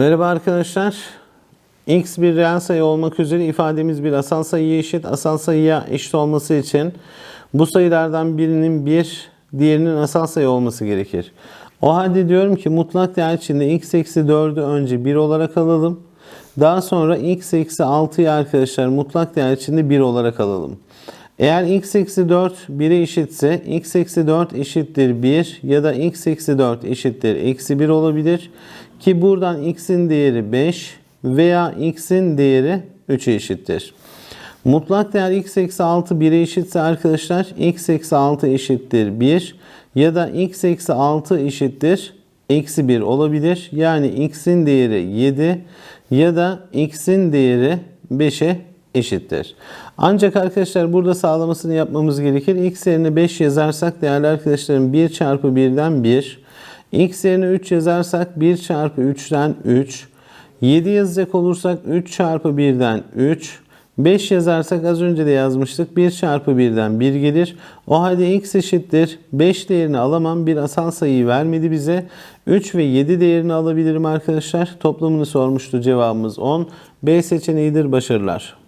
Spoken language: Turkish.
Merhaba arkadaşlar. X bir reel sayı olmak üzere ifademiz bir asal sayıya eşit. Asal sayıya eşit olması için bu sayılardan birinin bir, diğerinin asal sayı olması gerekir. O halde diyorum ki mutlak değer içinde x eksi 4'ü önce 1 olarak alalım. Daha sonra x eksi 6'yı arkadaşlar mutlak değer içinde 1 olarak alalım. Eğer x eksi 4 1'e eşitse x eksi 4 eşittir 1 ya da x eksi 4 eşittir eksi 1 olabilir. Ki buradan x'in değeri 5 veya x'in değeri 3'e eşittir. Mutlak değer x eksi 6 1'e eşitse arkadaşlar x eksi 6 eşittir 1 ya da x eksi 6 eşittir eksi 1 olabilir. Yani x'in değeri 7 ya da x'in değeri 5'e eşittir. Ancak arkadaşlar burada sağlamasını yapmamız gerekir. x yerine 5 yazarsak değerli arkadaşlarım 1 çarpı 1'den 1. x yerine 3 yazarsak 1 çarpı 3'ten 3. 7 yazacak olursak 3 çarpı 1'den 3. 5 yazarsak az önce de yazmıştık. 1 çarpı 1'den 1 gelir. O halde x eşittir. 5 değerini alamam. Bir asal sayıyı vermedi bize. 3 ve 7 değerini alabilirim arkadaşlar. Toplamını sormuştu. Cevabımız 10. B seçeneğidir. Başarılar.